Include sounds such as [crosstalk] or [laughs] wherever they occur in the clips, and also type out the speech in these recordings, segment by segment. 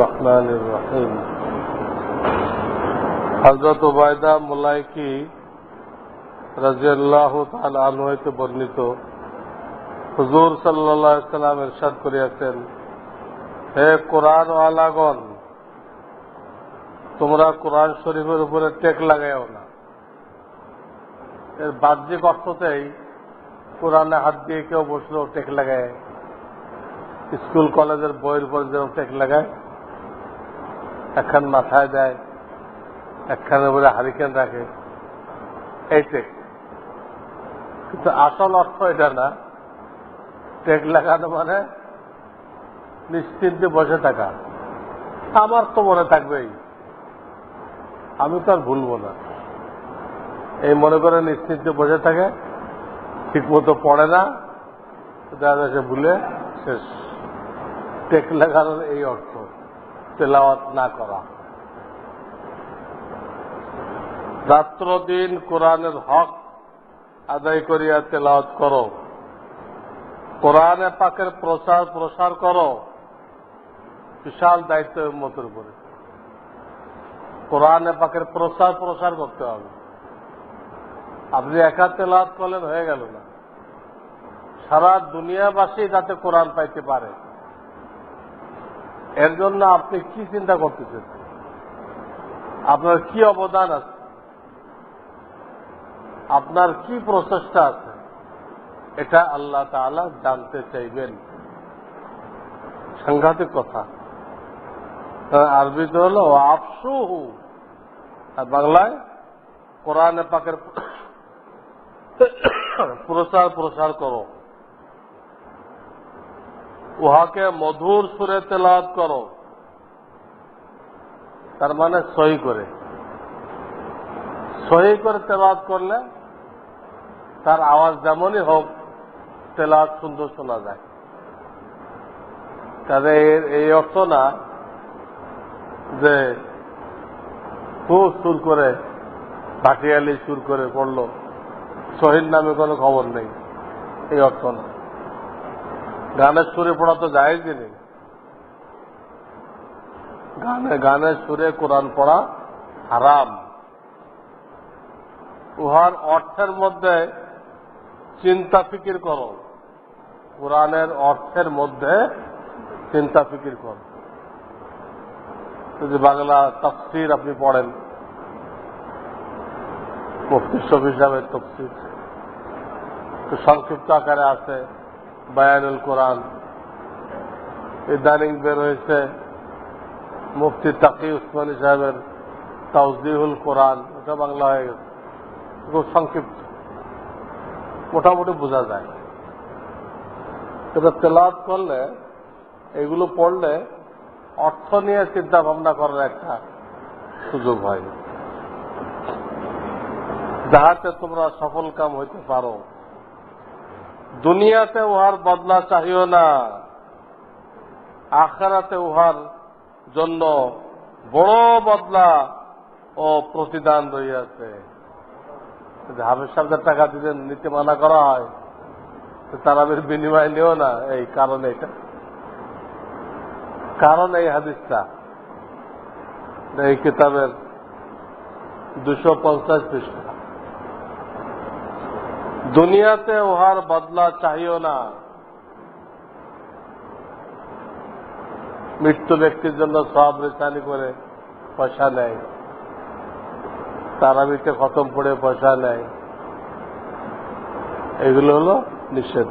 রহমান রহিম। হজরত ওবায়দা মোলাইকি রাজিয়াল্লাহ আনহ হইতে বর্ণিত। হুজুর সাল্লাহ সাল্লাম এরশাদ করিয়াছেন, হে কোরআন আলাগন তোমরা কোরআন শরীফের উপরে টেক লাগাইও না। এর বাহ্যিক অর্থতেই কোরআনে হাত দিয়ে কেউ বসলেও টেক লাগায়। স্কুল, কলেজের বইয়ের উপর যেরকম টেক লাগায় একখান মাথায় দেয় একখানের উপরে হারিকেন রাখে। এই টেক কিন্তু আসল অর্থ এটা না। টেক লাগানো মানে নিশ্চিন্তে বসে থাকা। আমার তো মনে থাকবেই। আমি তো আর ভুলবো না। এই মনে করে নিশ্চিন্তে বসে থাকে ঠিক মতো পড়ে না দেখা যাচ্ছে ভুলে শেষ। টেক লাগানোর এই অর্থ। তেলাওয়াত না করা। রাত্র দিন কোরআনের হক আদায় করিয়া তেলাওয়াত করো। কোরআনে পাকের প্রচার প্রসার করো। বিশাল দায়িত্ব মতের উপরে। কোরআনে পাকের প্রচার প্রসার করতে হবে। আপনি একা তেলাওয়াত করলেন, হয়ে গেল না। সারা দুনিয়াবাসী যাতে কোরআন পাইতে পারে। এর জন্য আপনি কি চিন্তা করতেছেন? আপনার কি অবদান আছে? আপনার কি প্রচেষ্টা আছে? এটা আল্লাহ তাআলা জানতে চাইবেন। সাংঘাতিক কথা। আরবিতে হলো আফসু আর বাংলায়, কোরআনে পাকের প্রচার প্রসার করো। উহাকে মধুর সুরে তেলাওয়াত করো। তার মানে সহি করে। সহি করে তেলাওয়াত করলে তার আওয়াজ যেমনই হোক, তেলাওয়াত সুন্দর শোনা যায়। কাজে এই অর্থ না যে খুব সুর করে ভাটিয়ালি সুর করে পড়ল। শহীদ নামে কোনো খবর নেই। এই অর্থ না। গানের সুরে পড়া তো যায় নেই? গানে গানের সুরে কোরআন পড়া হারাম। উহার অর্থের মধ্যে চিন্তা ফিকির করো। কোরআনের অর্থের মধ্যে চিন্তা ফিকির করো। যদি বাংলা তফসির আপনি পড়েন, মুফতি শফি তফসির সংক্ষিপ্ত আকারে আছে। বায়ানুল কোরআন। ইদানিং বের হয়েছে মুফতি তাকি উসমানী সাহেবের তাউজিহুল কোরআন। ওটা বাংলা হয়ে গেছে। খুব সংক্ষিপ্ত। মোটামুটি বোঝা যায়। এটা তেলাওয়াত করলে, এগুলো পড়লে অর্থ নিয়ে চিন্তা ভাবনা করার একটা সুযোগ হয়। যাহাতে তোমরা সফল কাম হইতে পারো। দুনিয়াতে উহার বদলা চাহিও না। আখারাতে উহার জন্য বড় বদলা ও প্রতিদান রইয়াছে। হাফেজ সাহেবদের টাকা দিতে নিতে মানা করা হয় তারাবের বিনিময় নিও না, এই কারণে এটা। কারণ এই হাদিসটা। এই কিতাবের দুশো পঞ্চাশ পৃষ্ঠা। দুনিয়াতে উহার বদলা চাহিও না। মৃত্যু ব্যক্তির জন্য সব রেচানি করে পয়সা নেয়। তারাবিতে খতম পড়ে পয়সা নেয়। এগুলো হলো নিষেধ।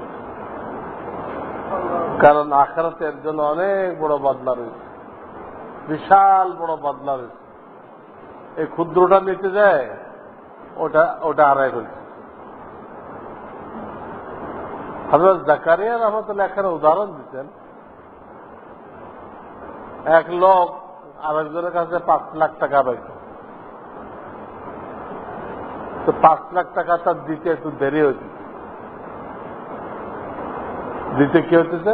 কারণ আখারাতে এর জন্য অনেক বড় বদলা রয়েছে। বিশাল বড় বদলা রয়েছে। এই ক্ষুদ্রটা নিতে যায়, ওটা ওটা হারাই ফেলছে হজরত জাকারিয়া রহমতুল্লাহ এখানে উদাহরণ দিচ্ছেন এক লোক আরেকজনের কাছে পাঁচ লাখ টাকা পাইত। তো পাঁচ লাখ টাকা তার দিতে একটু দেরি হয়েছে দিতে কি হতেছে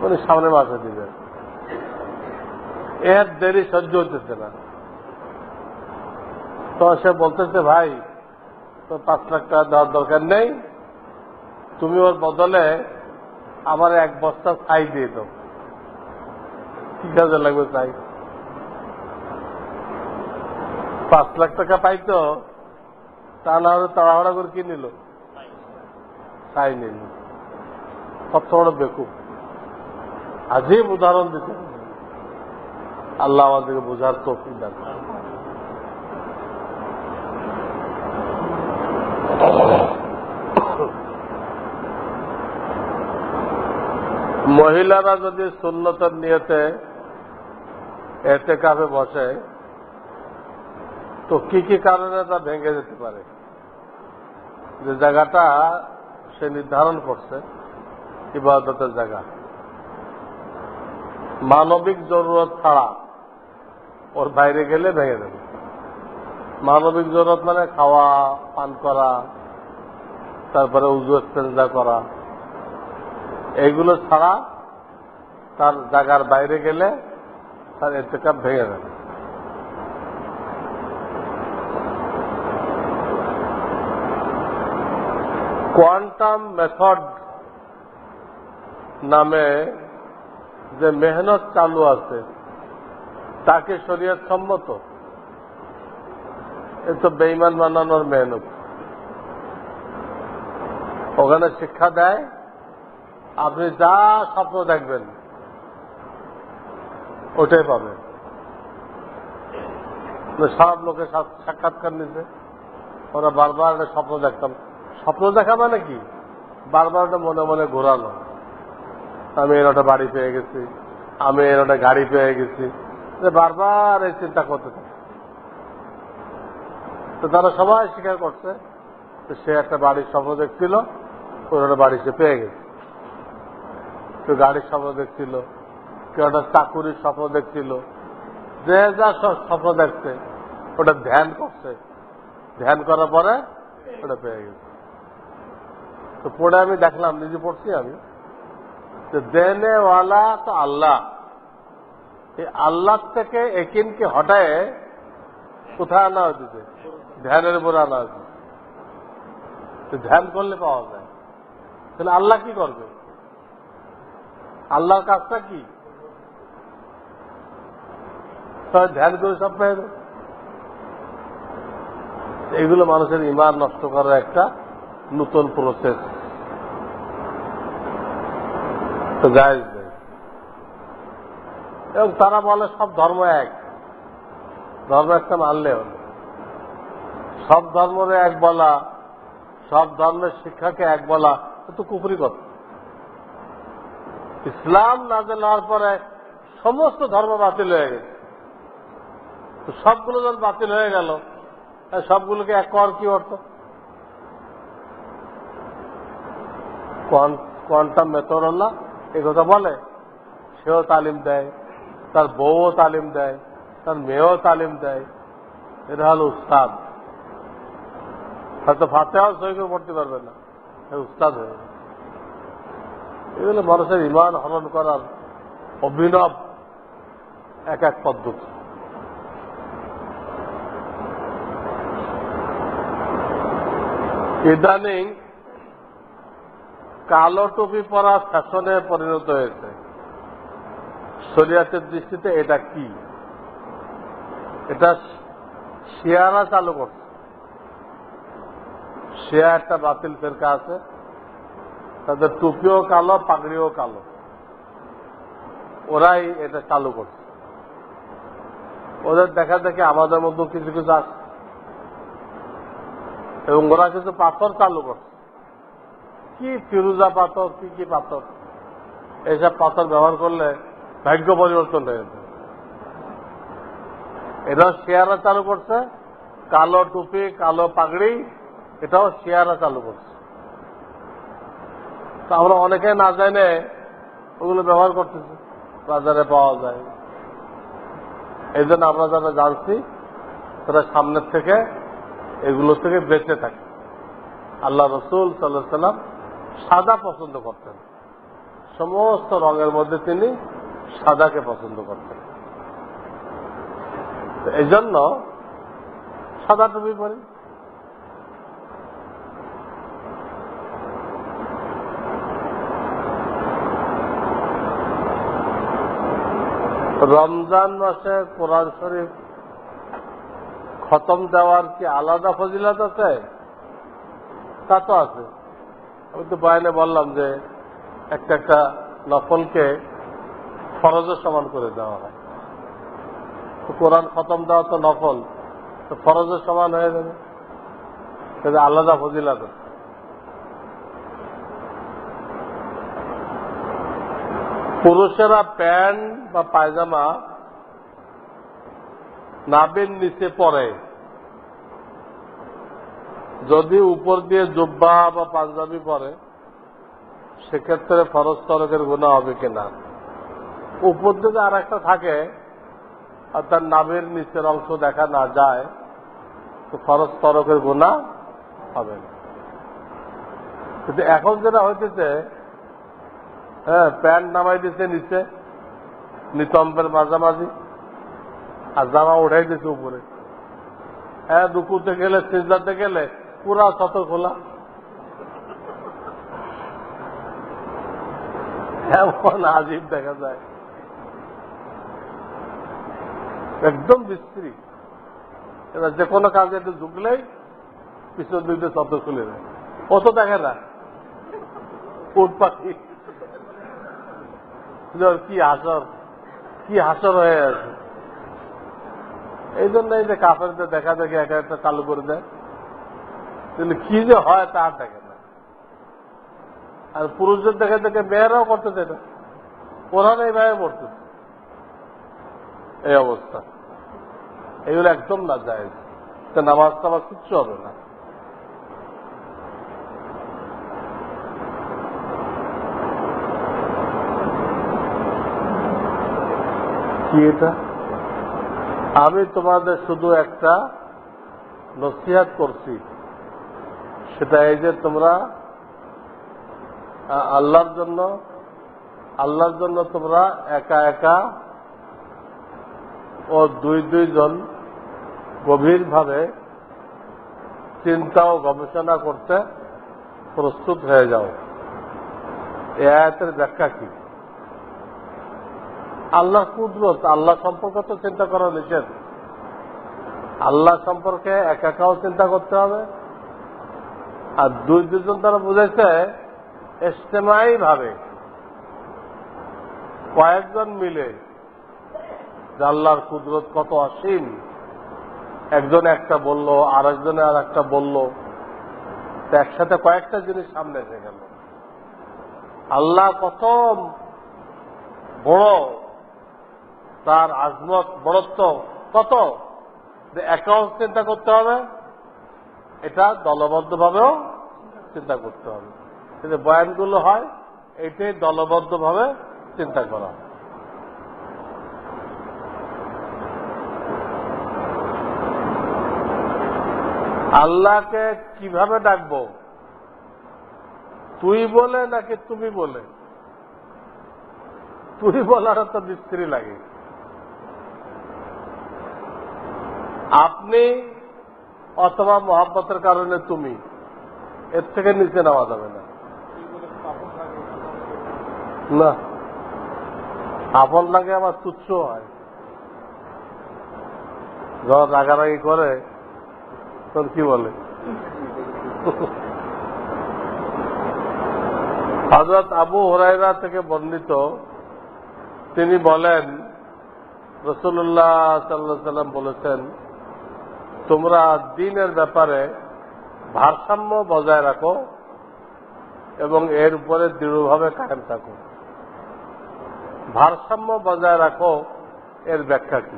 মানে সামনে মাসে দিবে। এর দেরি সহ্য হতেছে না। তো সে বলতেছে ভাই তো পাঁচ লাখ টাকা দেওয়ার দরকার নেই। তুমি ওর বদলে আমার এক বস্তা ছাই দিয়ে দাও। কি কাজে লাগবে তাই পাঁচ লাখ টাকা পাইতো তা না হলে তাড়াহড়া করে কি নিল? তাই নিল। কত বড় বেকুব। আজীব উদাহরণ দিতে আল্লাহ আমাদেরকে বোঝার তৌফিক দান মহিলারা যদি শূন্যতার নিয়েতে এতে কাপে বসে, তো কি কি কারণে তা ভেঙে যেতে পারে? যে জায়গাটা সে নির্ধারণ করছে, ইবাদতের জায়গা। মানবিক জরুরত ছাড়া ওর বাইরে গেলে ভেঙে দেবে। মানবিক জরুরত মানে খাওয়া, পান করা, তারপরে উজু এক্সচেঞ্জা করা। এইগুলো ছাড়া তার জায়গার বাইরে গেলে তার এতেকাপ ভেঙে যাবে। কোয়ান্টাম মেথড নামে যে মেহনত চালু আছে, তাকে শরীয়ত সম্মত? এ তো বেইমান বানানোর মেহনত। ওখানে শিক্ষা দেয় আপনি যা স্বপ্ন দেখবেন, ওটাই পাবেন। তো সব লোকের সাক্ষাৎকার নিতে ওরা বারবার একটা স্বপ্ন দেখতাম। স্বপ্ন দেখা মানে কি? বারবার ওটা মনে মনে ঘোরানো। আমি এর একটা বাড়ি পেয়ে গেছি, আমি এর একটা গাড়ি পেয়ে গেছি। বারবার এই চিন্তা করতে থাকে। তো তারা সবাই স্বীকার করছে সে একটা বাড়ির স্বপ্ন দেখছিল, ওর একটা বাড়ি সে পেয়ে গেছে। কেউ গাড়ির স্বপ্ন দেখছিল, কেউ একটা চাকুরির স্বপ্ন দেখছিল, যে যা স্বপ্ন দেখছে, ওটা ধ্যান করছে। ধ্যান করার পরে ওটা পেয়ে গেছে। তো পড়ে আমি দেখলাম, নিজে পড়ছি আমি, যে দেনেওয়ালা তো আল্লাহ। এই আল্লাহ থেকে একিনকে হটায় কোথায় আনা হয়েছে ধ্যানের উপরে আনা হয়েছে। তো ধ্যান করলে পাওয়া যায়। তাহলে আল্লাহ কি করবে? আল্লাহর কাজটা কি? ধ্যান করে সব পেয়ে। এগুলো মানুষের ইমান নষ্ট করার একটা নতুন প্রসেস এবং তারা বলে সব ধর্ম এক। ধর্ম একটা মানলে সব ধর্মের এক বলা, সব ধর্মের শিক্ষাকে এক বলা তো কুপুরি কথা। ইসলাম নাজেল হওয়ার পরে সমস্ত ধর্ম বাতিল হয়ে গেছে। সবগুলো যখন বাতিল হয়ে গেল সবগুলোকে এক কর কি অর্থ? কোয়ান্টাম মেথডল্লাহ এই কথা বলে। সেও তালিম দেয়, তার বউও তালিম দেয়, তার মেয়েও তালিম দেয়। এটা হল উস্তাদ। হয়তো ফাতেহাও সই করে পড়তে পারবে না উস্তাদ হয়ে। এগুলো মানুষের ইমান হরণ করার অভিনব এক এক পদ্ধতি। ইদানিং কালো টুপি পরা ফ্যাশনে পরিণত হয়েছে। শরিয়াতের দৃষ্টিতে এটা কি? এটা শিয়ারা চালু করছে। শিয়া একটা বাতিল ফেরকা আছে। তাদের টুপিও কালো, পাগড়িও কালো। ওরাই এটা চালু করছে। ওদের দেখা দেখে আমাদের মধ্যে কিছু কিছু আছে। এবং ওরা কিছু পাথর চালু করছে। কি ফিরুজা পাথর, কি কি পাথর? এইসব পাথর ব্যবহার করলে ভাগ্য পরিবর্তন হয়ে যাবে। এটাও শেয়ারা চালু করছে। কালো টুপি, কালো পাগড়ি, এটাও শেয়ারা চালু করছে। তো আমরা অনেকে না জানে ওগুলো ব্যবহার করতেছি। বাজারে পাওয়া যায়। এই জন্য আমরা যারা জানছি, তারা সামনের থেকে এগুলো থেকে বেঁচে থাকে। আল্লাহ রসুল সাল্লাহ সাল্লাম সাদা পছন্দ করতেন। সমস্ত রঙের মধ্যে তিনি সাদাকে পছন্দ করতেন। এই জন্য সাদা টুপি পরি। রমজান মাসে কোরআন শরীফ খতম দেওয়ার কি আলাদা ফজিলত আছে? তা তো আছে। আমি তো বয়ানে বললাম যে একটা একটা নফলকে ফরজের সমান করে দেওয়া হয়। কোরআন খতম দেওয়া তো নফল, তো ফরজের সমান হয়ে যাবে। আলাদা ফজিলত আছে। পুরুষেরা প্যান্ট বা পায়জামা নাবের নিচে পরে। যদি উপর দিয়ে জুব্বা বা পাঞ্জাবি পরে, সেক্ষেত্রে ফরজ তরকের গুণা হবে কিনা? উপর দিকে আর একটা থাকে আর তার নাভের নিচের অংশ দেখা না যায়, তো ফরজ তরকের গুণা হবে না। কিন্তু এখন যেটা হইতেছে হ্যাঁ প্যান্ট নামাই দিছে নিচে, নিতম্বের মাঝামাঝি, আর জামা উঠাই দিছে উপরে। হ্যাঁ দুপুরতে গেলে, সিজদাতে গেলে পুরা শত খোলা। এমন আজিব দেখা যায়। একদম বিস্ত্রী এবার যে কোনো কাজে একটু ঝুঁকলেই পিছন দিয়ে শব্দ খুলে দেয়। ও তো দেখে না? উট পাখি। কি হাসর? কি হাসর হয়ে আছে? এই জন্য এই যে কাফেরদের দেখা দেখে একা একটা চালু করে দেয়। কিন্তু কি যে হয় তা দেখে না। আর পুরুষদের দেখে দেখে মেয়েরাও করতে করতেছে এটা ওরা না এইভাবে পড়তেছে এই অবস্থা। এগুলো একদম না যায় নামাজ টামাজ কিচ্ছু হবে না। কি এটা আমি তোমাদের শুধু একটা নসিহাত করছি। সেটা এই যে তোমরা আল্লাহর জন্য আল্লাহর জন্য তোমরা একা একা ও দুই দুইজন গভীরভাবে চিন্তা ও গবেষণা করতে প্রস্তুত হয়ে যাও। এ আয়াতের ব্যাখ্যা কি? আল্লাহ কুদরত, আল্লাহ সম্পর্কে তো চিন্তা করা নিষেধ। আল্লাহ সম্পর্কে একা একাও চিন্তা করতে হবে। আর দুই দুজন তারা বুঝেছে এস্তেমাই ভাবে। কয়েকজন মিলে আল্লাহর কুদরত কত অসীম। একজন একটা বলল আর একজনে আর একটা বলল। তো একসাথে কয়েকটা জিনিস সামনে এসে গেল। আল্লাহ কত বড় তার আজমত বড়ত্ব কত? একাও চিন্তা করতে হবে, এটা দলবদ্ধভাবেও চিন্তা করতে হবে। যে বয়ানগুলো হয়, এটাই দলবদ্ধভাবে চিন্তা করা। আল্লাহকে কীভাবে ডাকবো? তুই বলে নাকি তুমি বলে? তুই বলার তো বিশ্রী লাগে। আপনি অথবা মহাব্বতের কারণে তুমি, এর থেকে নিচে নেওয়া যাবে না। না। আপন লাগে আমার তুচ্ছ হয়? যখন রাগারাগি করে তোর কি বলে? হজরত আবু হরাইরা থেকে বর্ণিত, তিনি বলেন রসুল্লাহ সাল্লাহ সাল্লাম বলেছেন তোমরা দিনের ব্যাপারে ভারসাম্য বজায় রাখো এবং এর উপরে দৃঢ়ভাবে কায়েম থাকো। ভারসাম্য বজায় রাখো, এর ব্যাখ্যা কি?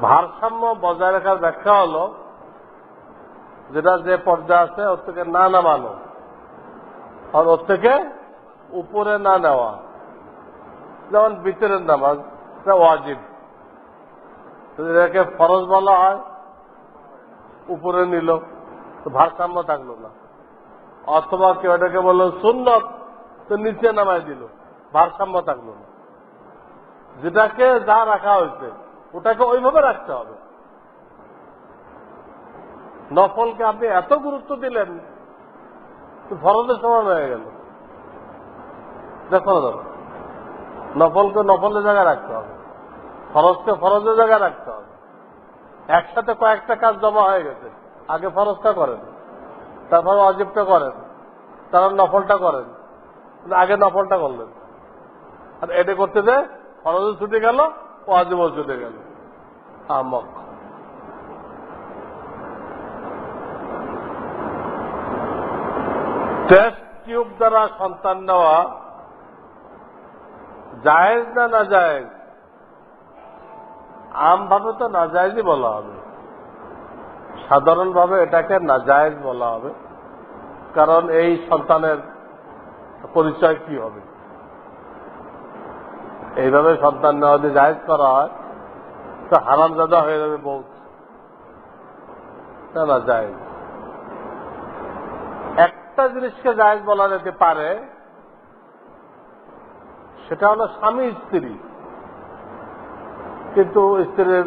ভারসাম্য বজায় রাখার ব্যাখ্যা হলো, যেটা যে পর্যায়ে আছে, ওর থেকে না নামানো। আর ওর থেকে উপরে না নেওয়া। যেমন বিতরের নামাজ ওয়াজিব। এটাকে ফরজ বলা হয় উপরে নিল, তো ভারসাম্য থাকল না। অথবা কেউ এটাকে বলল, সুন্নত তো নিচে নামায় দিল, ভারসাম্য থাকল না। যেটাকে যা রাখা হয়েছে, ওটাকে ওইভাবে রাখতে হবে। নফলকে আপনি এত গুরুত্ব দিলেন ফরজের সমান হয়ে গেল। দেখো নফলকে নফলের জায়গায় রাখতে হবে, ফরজকে ফরজের জায়গায় রাখতে হবে। একসাথে কয়েকটা কাজ জমা হয়ে গেছে। আগে ফরজটা করেন, তারপর অজিবটা করেন, তারপর নফলটা করেন আগে নফলটা করলেন। আর এটা করতে যে ফরজও ছুটে গেল ও অজিবও ছুটে গেল। আমক। টেস্ট টিউব দ্বারা সন্তান নেওয়া জায়েজ না না জায়েজ আমভাবে তো নাজায়েজই বলা হবে। সাধারণভাবে এটাকে নাজায়েজ বলা হবে। কারণ এই সন্তানের পরিচয় কি হবে? এইভাবে সন্তান নেওয়া যদি জায়েজ করা হয়, তো হারামজাদা হয়ে যাবে বহুত। না না একটা জিনিসকে জায়েজ বলা যেতে পারে, সেটা হলো স্বামী স্ত্রী। কিন্তু স্ত্রীর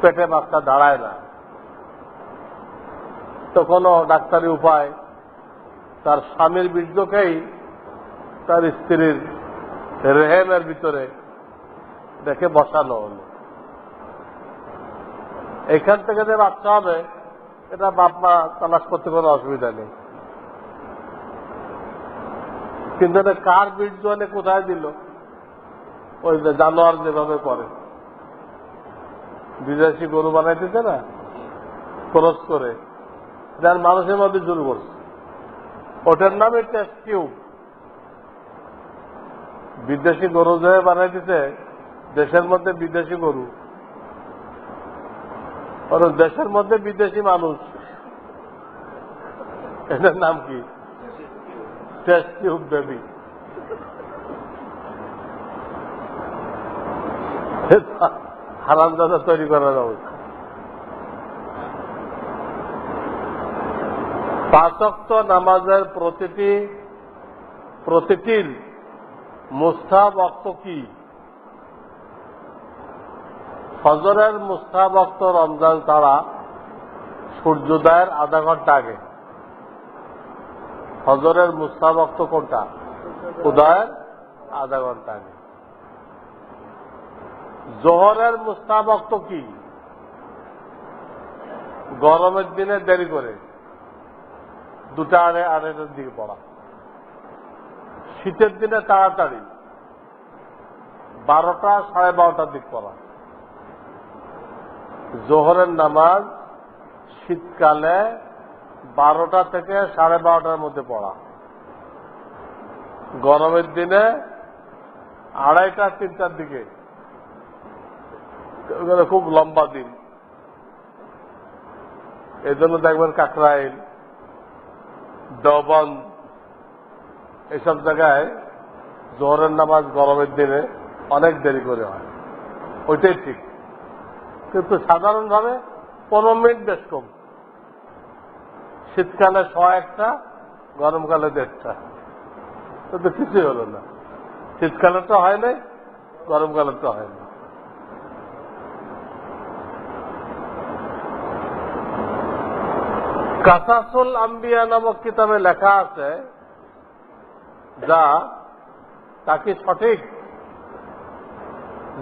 পেটে বাচ্চা দাঁড়ায় না। তো কোনো ডাক্তারি উপায় তার স্বামীর বীর্যকেই তার স্ত্রীর রেহেমের ভিতরে দেখে বসানো হলো। এখান থেকে যে বাচ্চা হবে, এটা বাপ মা তালাশ করতে কোনো অসুবিধা নেই। কিন্তু এটা কার বীর্য এনে কোথায় দিল? ওই যে জানোয়ার যেভাবে করে বিদেশি গরু বানাইতেছে না ক্রস করে। যার মানুষের মধ্যে জোর করছে। ওটার নামে টেস্ট টিউব। বিদেশি গরু যে বানাইতেছে দেশের মধ্যে বিদেশি গরু দেশের মধ্যে বিদেশি মানুষ এটার নাম কি? Test tube baby. [laughs] হারামদাদা তৈরি করার অবস্থা। পাঁচক্ত নামাজের প্রতিটি, প্রতিটির মুস্তাব অক্ত কি? ফজরের মুস্তাব অক্ত রমজান তারা সূর্যোদয়ের আধা ঘণ্টা আগে। ফজরের মুস্তাব অক্ত কোনটা? উদয়ের আধা ঘণ্টা আগে। জোহরের মুস্তাবক্ত কি? গরমের দিনে দেরি করে। দুটা আড়ে আড়াইটার দিকে পড়া। শীতের দিনে তাড়াতাড়ি। বারোটা সাড়ে বারোটার দিক পড়া। জোহরের নামাজ শীতকালে বারোটা থেকে সাড়ে বারোটার মধ্যে পড়া। গরমের দিনে আড়াইটা, তিনটার দিকে ওখানে খুব লম্বা দিন। এই জন্য দেখবেন কাকরাইল, দবন, এসব জায়গায় জোহরের নামাজ গরমের দিনে অনেক দেরি করে হয়। ওইটাই ঠিক। কিন্তু সাধারণভাবে পনেরো মিনিট বেশ কম। শীতকালে ছ একটা, গরমকালে দেড়টা। তো কিছুই হলো না। শীতকালে তো হয় নাই, গরমকালে তো হয় না। কাসাসুল আম্বিয়া নামক কিতাবে লেখা আছে যা তাকে সঠিক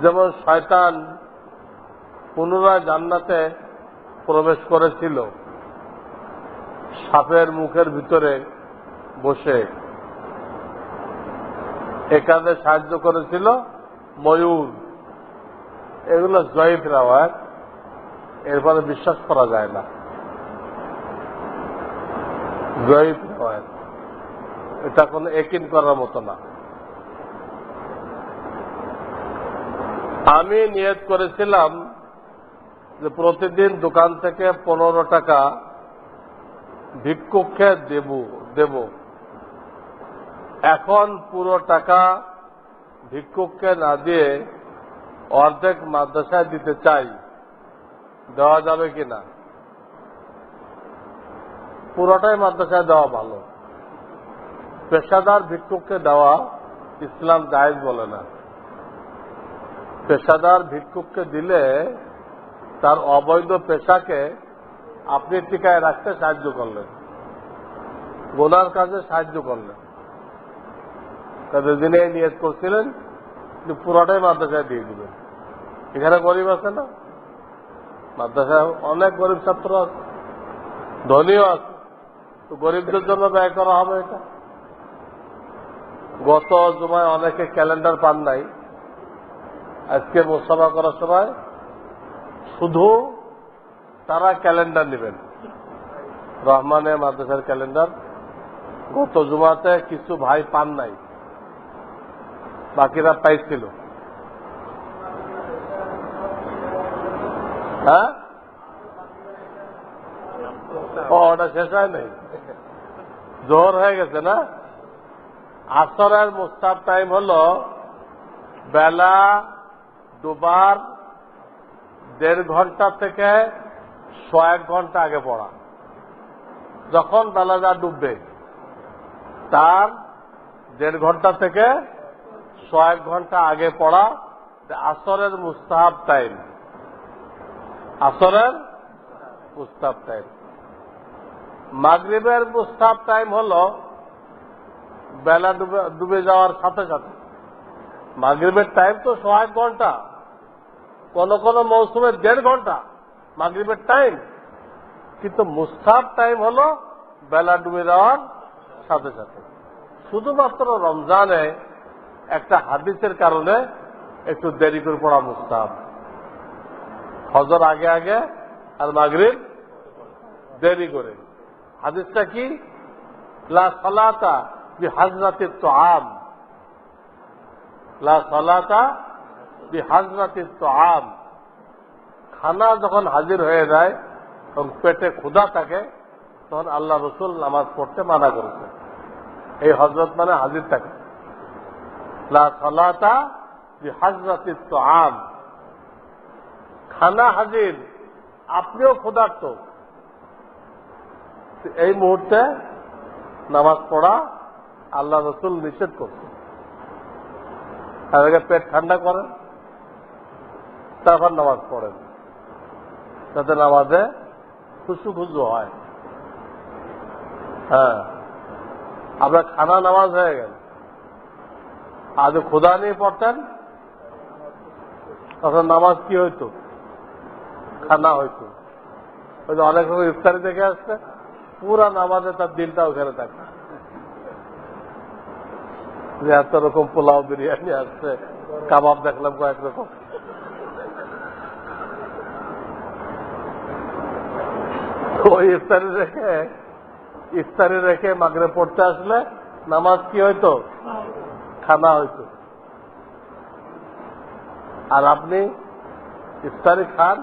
যেমন শয়তান পুনরায় জান্নাতে প্রবেশ করেছিল, সাপের মুখের ভিতরে বসে। এ কাজে সাহায্য করেছিল ময়ূর। এগুলো জয়ীফ রাওয়ায় এরপরে বিশ্বাস করা যায় না। জয়ীফ রাওয়ায় এটা কোনো একিন করার মতো না। আমি নিয়ত করেছিলাম যে প্রতিদিন দোকান থেকে পনেরো টাকা ভিক্ষুককে দেব দেব। এখন পুরো টাকা ভিক্ষুককে না দিয়ে অর্ধেক মাদ্রাসায় দিতে চাই। দেওয়া যাবে কিনা? পুরোটাই মাদ্রাসায় দেওয়া ভালো। পেশাদার ভিক্ষুককে দেওয়া ইসলাম জায়েজ বলে না। পেশাদার ভিক্ষুককে দিলে তার অবৈধ পেশাকে আপনি টিকায় রাখতে সাহায্য করলেন। গোনার কাজে সাহায্য করলেন। তাদের দিনে নিয়ত করছিলেন আপনি পুরোটাই মাদ্রাসায় দিয়ে দিবেন। এখানে গরিব আছে না? মাদ্রাসায় অনেক গরিব ছাত্র আছে, ধনীও আছে। তো গরিবদের জন্য ব্যয় করা হবে এটা। গত জুমায় অনেকে ক্যালেন্ডার পান নাই। আজকে মোসাফা করার সময় শুধু তারা ক্যালেন্ডার নেবেন। রহমানে মাদ্রাসার ক্যালেন্ডার। গত জুমাতে কিছু ভাই পান নাই। বাকিরা পাইছিল। হ্যাঁ? ও শেষ হয় নাই? জোর হয়ে গেছে না? আসরের মুস্তাব টাইম হল বেলা দুবার দেড় ঘণ্টা থেকে এক ঘণ্টা আগে পড়া। যখন বেলা যা ডুববে, তার দেড় ঘণ্টা থেকে এক ঘণ্টা আগে পড়া আসরের মুস্তাহাব টাইম আসরের মুস্তাব টাইম মাগরিবের মুস্তাব টাইম হল বেলা ডুবে ডুবে যাওয়ার সাথে সাথে। মাগরিবের টাইম তো এক ঘণ্টা। কোন কোন মৌসুমে দেড় ঘণ্টা মাগরিবের টাইম কিন্তু মুস্তাব টাইম হল বেলা ডুবে যাওয়ার সাথে সাথে। শুধুমাত্র রমজানে একটা হাদিসের কারণে একটু দেরি করে পড়া মুস্তাব হজর আগে আগে আর মাগরিব দেরি করে। হাদিসটা কি? লা সালাতা তো আম লা সালাতা তো আম খানা যখন হাজির হয়ে যায় এবং পেটে ক্ষুধা থাকে, তখন আল্লাহ রসুল নামাজ পড়তে মানা করেছে এই হজরত মানে হাজির থাকে। লা সালাতা তো আম খানা হাজির, আপনিও ক্ষুধার্ত। এই মুহূর্তে নামাজ পড়া আল্লাহ রসুল নিষেধ করছে। আগে পেট ঠান্ডা করেন, তারপর নামাজ পড়েন। যাতে নামাজে খুশু খুশু হয়। হ্যাঁ আপনার খানা নামাজ হয়ে গেল। আজ খোদা নিয়ে পড়তেন, তখন নামাজ কি হইতো? খানা হইতো। অনেক সময় ইফতারি দেখে আসছে। পুরা নামাজে তার দিলটা ওখানে থাকে। যে এত রকম পোলাও বিরিয়ানি আসছে, কাবাব দেখলাম কয়েক রকম। ওই ইফতারি রেখে ইফতারি রেখে মাগরে পড়তে আসলে নামাজ কি হইতো? খানা হইতো। আর আপনি ইফতারি খান,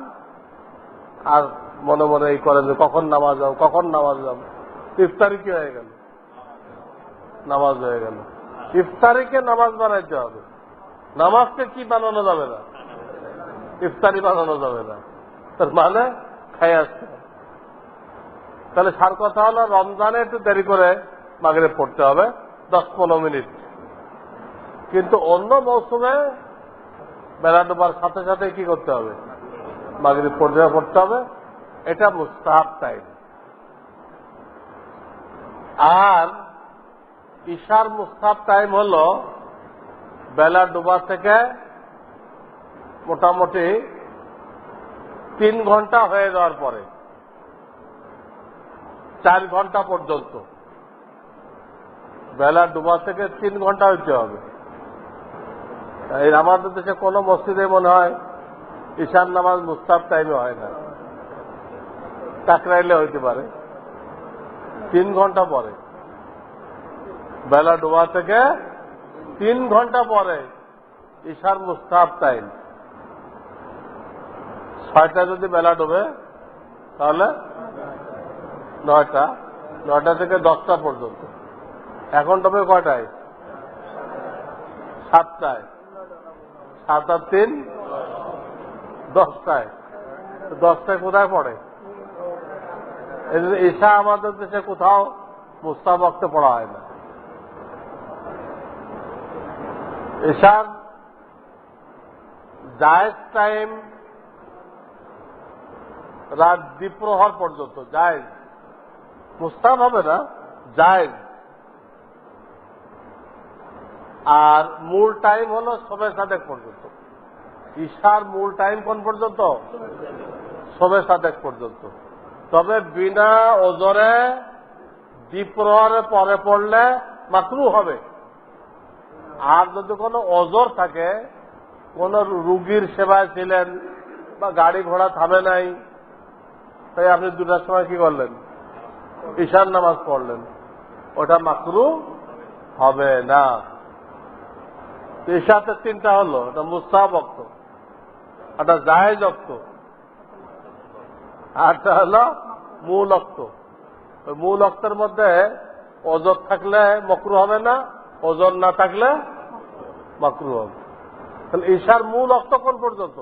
আর মনে মনে এই করেন যে কখন নামাজ যাও কখন নামাজ যাও ইফতারি কি হয়ে গেল? নামাজ হয়ে গেল। ইফতারিকে নামাজ বানাইতে হবে। নামাজকে কি বানানো যাবে না? ইফতারি বানানো যাবে না। তার মানে খাই আসতে তাহলে সার কথা হলো, রমজানে একটু দেরি করে মাগরে পড়তে হবে, দশ পনেরো মিনিট। কিন্তু অন্য মৌসুমে বেলা ডোবার সাথে সাথে কি করতে হবে? মাগরিব পর্যায়ে পড়তে হবে। এটা মুস্তাহাব টাইম আর ঈশার মুস্তাহাব টাইম হল বেলা ডোবা থেকে মোটামুটি তিন ঘণ্টা হয়ে যাওয়ার পরে, চার ঘণ্টা পর্যন্ত। বেলা ডুবা থেকে তিন ঘণ্টা হইতে হবে। আমাদের দেশে কোনো মসজিদে মনে হয় ঈশান নামাজ মুস্তাব টাইমে হয় না। টাকরাইলে হইতে পারে। তিন ঘণ্টা পরে। বেলা ডোবা থেকে তিন ঘণ্টা পরে ঈশার মুস্তাব টাইম ছয়টা যদি বেলা ডোবে, তাহলে নয়টা। নয়টা থেকে দশটা পর্যন্ত। এখন ডোবে কয়টায়? সাতটায়। সাত আর তিন, দশটায়। দশটায় কোথায় পড়ে? এই ঈশা আমাদের দেশে কোথাও মুস্তাবক্তে পড়া হয় না। ঈশার জায়েজ টাইম রাত দ্বীপ্রহর পর্যন্ত, জায়েজ। মুস্তাব হবে না, জায়েজ। আর মূল টাইম হলো সবে সাদেক পর্যন্ত। ঈশার মূল টাইম কোন পর্যন্ত? সবে সাদেক পর্যন্ত। তবে বিনা ওজরে দ্বীপ্রহরে পরে পড়লে মাকরু হবে। আর যদি কোনো অজর থাকে, কোন রুগীর সেবায় ছিলেন বা গাড়ি ঘোড়া থামে নাই, তাই আপনি দুটার সময় কি করলেন? ঈশান নামাজ পড়লেন। ওটা মাকরু হবে না। ঈশাতে তিনটা হলো এটা মুস্তাহাব অক্ত একটা জাহেজ অক্ত আরটা হলো মূল অক্ত মূল অক্তের মধ্যে ওজন থাকলে মকরু হবে না, ওজন না থাকলে মকরু হবে। তাহলে ঈশার মূল অক্ত কোন পর্যন্ত?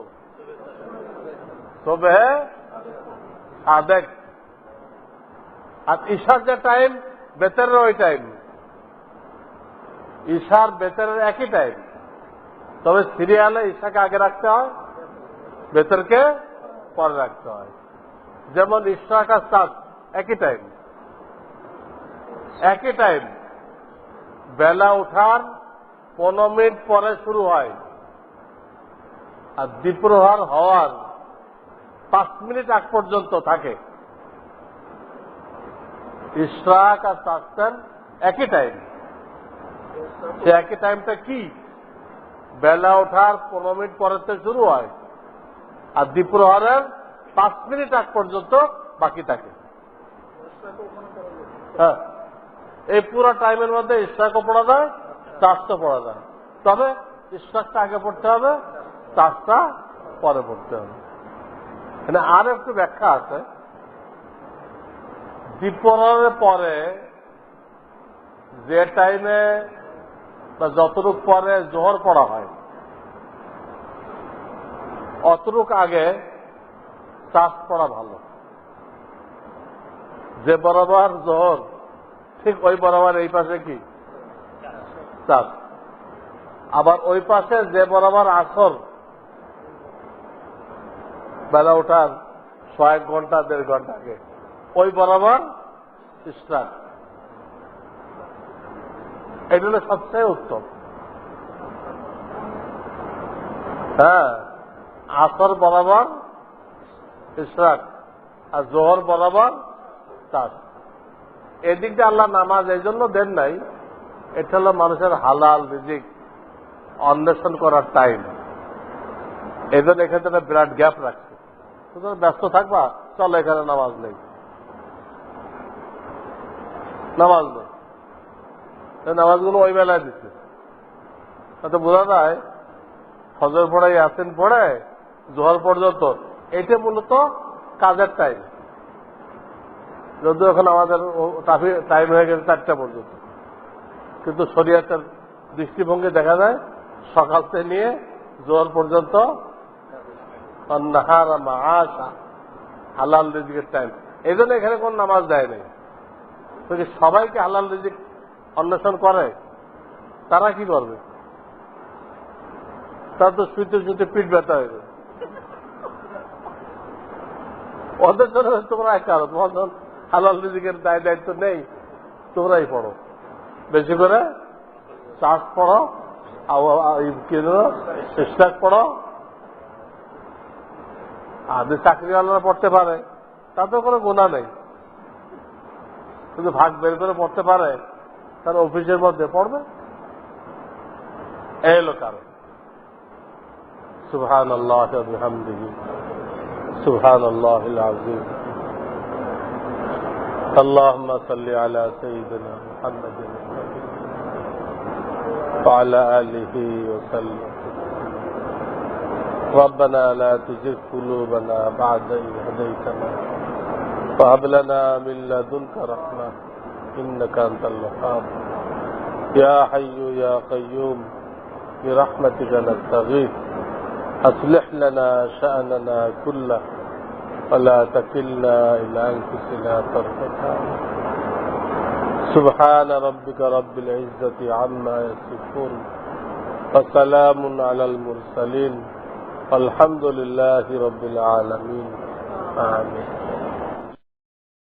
তবে আবেগ আর ঈশার যে টাইম বেতরের ওই টাইম ঈশার বেতরের একই টাইম তবে সিরিয়ালে ঈশাকে আগে রাখতে হয়, বেতরকে পরে রাখতে হয়। যেমন ঈশা কা সাত একই টাইম একই টাইম বেলা ওঠার পনেরো মিনিট পরে শুরু হয় আর দ্বীপ্রহার হওয়ার পাঁচ মিনিট আগ পর্যন্ত থাকে। ইশরাক আর সাস্তেন একই টাইম সে একই টাইমটা কি? বেলা ওঠার পনেরো মিনিট পরের থেকে শুরু হয়। আর দ্বীপ্রহরের পাঁচ মিনিট আগ পর্যন্ত বাকি থাকে। হ্যাঁ। এই পুরো টাইমের মধ্যে ইশরাকও পড়া যায় চাষটা পড়া যায়। তবে ইশরাকটা আগে পড়তে হবে চাষটা পরে পড়তে হবে। মানে আর একটু ব্যাখ্যা আছে। দ্বীপরের পরে যে টাইমে বা যতটুক পরে জোহর পড়া হয়, অতটুক আগে চাষ করা ভালো। যে বরাবর জোহর ঠিক ওই বরাবর এই পাশে কি? চাষ। আবার ওই পাশে যে বরাবর আসর, বেলা ওঠার ছয় ঘণ্টা, দেড় ঘণ্টা আগে, ওই বরাবর ইস্টার্ট এটা হলো সবচেয়ে উত্তম। হ্যাঁ আসর বরাবর ইশরাক আর জোহর বরাবর চাষ এদিকটা আল্লাহ নামাজ এই জন্য দেন নাই। এটা হলো মানুষের হালাল রিজিক অন্বেষণ করার টাইম এই জন্য এখানে বিরাট গ্যাপ রাখছে। সুতরাং ব্যস্ত থাকবা, চলো এখানে নামাজ নেই। নামাজ নেই। নামাজগুলো ওই বেলায় দিচ্ছে তাতে বোঝা যায়, ফজর পড়ে, ইয়াসিন পড়ে, জোহর পর্যন্ত এটা মূলত কাজের টাইম যদিও এখন আমাদের টাইম হয়ে গেছে চারটা পর্যন্ত। কিন্তু শরীয়তের দৃষ্টিভঙ্গি দেখা যায়, সকাল থেকে নিয়ে জোহর পর্যন্ত হালাল রিজিকের টাইম এই জন্য এখানে কোন নামাজ দেয় নাই। সবাইকে হালাল রিজিক অন্বেষণ করে, তারা কি করবে? তার তো শুইতে শুইতে পিঠ ব্যথা হয়ে যাবে। ওদের জন্য তোমরা কারও তোমার হালাল রিজিকের দায় দায়িত্ব নেই, তোমরাই পড়ো। বেশি করে চাষ পড়ো চেষ্টা পড়ো। আদি চাকরিওয়ালারা পড়তে পারে, তাতেও কোনো গুণা নেই। কিন্তু ভাগ বের করে পড়তে পারে, তার অফিসের মধ্যে পড়বে। এলো কারণ। সুবহান আল্লাহ سبحان الله العظيم. اللهم صل على سيدنا محمد وعلى آله وسلم. ربنا لا تجف قلوبنا بعد إذ هديتنا وهب لنا من لدنك رحمة إنك أنت الوهاب. يا حي يا قيوم برحمتك نستغيث. أصلح لنا شأننا كله ولا تكلنا إلى أنفسنا طرفة. سبحان ربك رب العزة عما يصفون وسلام على المرسلين والحمد لله رب العالمين آمين